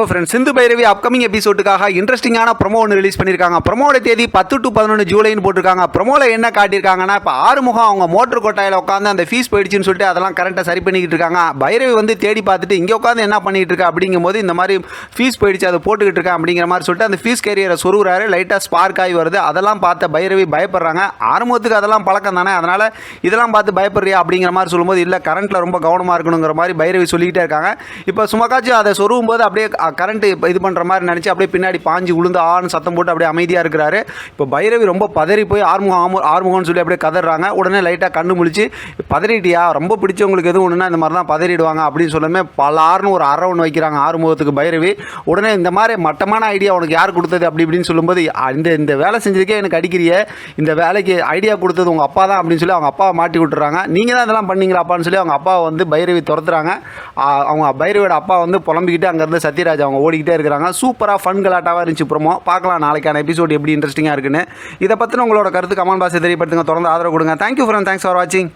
ஓ friends Sindhu Bhairavi upcoming எபிசோடுக்காக இன்ட்ரெஸ்டிங்கான promo ஒன்று ரிலீஸ் பண்ணியிருக்காங்க ப்ரொமோட தேதி பத்து டு பதினொன்று ஜூலைன்னு போட்டிருக்காங்க. ப்ரொமோவில் என்ன காட்டியிருக்காங்கன்னா இப்போ ஆறுமுகம் அவங்க மோட்டர் கொட்டாயில் உட்காந்து அந்த ஃபீஸ் போயிடுச்சுன்னு சொல்லிட்டு அதெல்லாம் கரெக்டாக சரி பண்ணிக்கிட்டு இருக்காங்க. பைரவி வந்து தேடி பார்த்துட்டு இங்கே உட்காந்து என்ன பண்ணிகிட்டு இருக்கா? அப்படிங்கும்போது இந்த மாதிரி ஃபீஸ் போயிடுச்சு அதை போட்டுக்கிட்டு இருக்கா அப்படிங்கிற மாதிரி சொல்லிட்டு அந்த ஃபீஸ் கேரியரை சொருகுறாரு. லைட்டாக ஸ்பார்க் ஆகி வருது. அதெல்லாம் பார்த்த பைரவி பயப்படுறாங்க. ஆறுமுகத்துக்கு அதெல்லாம் பழக்கம் தானே? அதனால் இதெல்லாம் பார்த்து பயப்படுறியா அப்படிங்கிற மாதிரி சொல்லும்போது இல்லை கரண்ட்டில் ரொம்ப கவனமாக இருக்கணுங்கிற மாதிரி பைரவி சொல்லிக்கிட்டே இருக்காங்க. இப்போ சுமக்காச்சும் அதை சொருகும் போது அப்படியே கரண்ட் இது பண்ணுற மாதிரி நினச்சி அப்படியே பின்னாடி பாஞ்சு உளுந்து ஆன்னு சத்தம் போட்டு அப்படியே அமைதியாக இருக்கிறாரு. இப்போ பைரவி ரொம்ப பதறி போய் ஆறுமுகம் ஆமு ஆறுமுகம்னு சொல்லி அப்படியே கதறாங்க. உடனே லைட்டாக கண்ணு முழிச்சு பதறிட்டியா? ரொம்ப பிடிச்சவங்களுக்கு எதுவும் ஒன்றுனா இந்த மாதிரி தான் பதறிடுவாங்க அப்படின்னு சொல்லாமே பலார்னு ஒரு அரை ஒன்று வைக்கிறாங்க ஆறுமுகத்துக்கு பைரவி. உடனே இந்த மாதிரி மட்டமான ஐடியா உனக்கு யார் கொடுத்தது? அப்படி இப்படின்னு சொல்லும்போது இந்த இந்த வேலை செஞ்சதுக்கே எனக்கு அடிக்கிறியே. இந்த வேலைக்கு ஐடியா கொடுத்தது உங்கள் அப்பா தான் அப்படின்னு சொல்லி அவங்க அப்பாவை மாட்டி விட்டுறாங்க. நீங்கள் தான் இதெல்லாம் பண்ணீங்களாப்பான்னு சொல்லி அவங்க அப்பாவை வந்து பைரவி துரத்துறாங்க. அவங்க பைரவியோட அப்பா வந்து புலம்பிக்கிட்டு அங்கேருந்து சத்யராஜ் அவங்க ஓடிக்கிட்டே இருக்கிறாங்க. சூப்பராக ஃபன் கலாட்டாவாக இருந்துச்சு ப்ரோமோ பார்க்கலாம் நாளைக்கான எபிசோட் எப்படி இன்ட்ரெஸ்டிங்காக இருக்குன்னு. இதை பற்றின உங்களோட கருத்து கமெண்ட் பாக்ஸை தெரியப்படுத்துங்க. தொடர்ந்து ஆதரவு கொடுங்க. தேங்க்யூ ஃப்ரெண்ட் தேங்க்ஸ் ஃபார் வாட்சிங்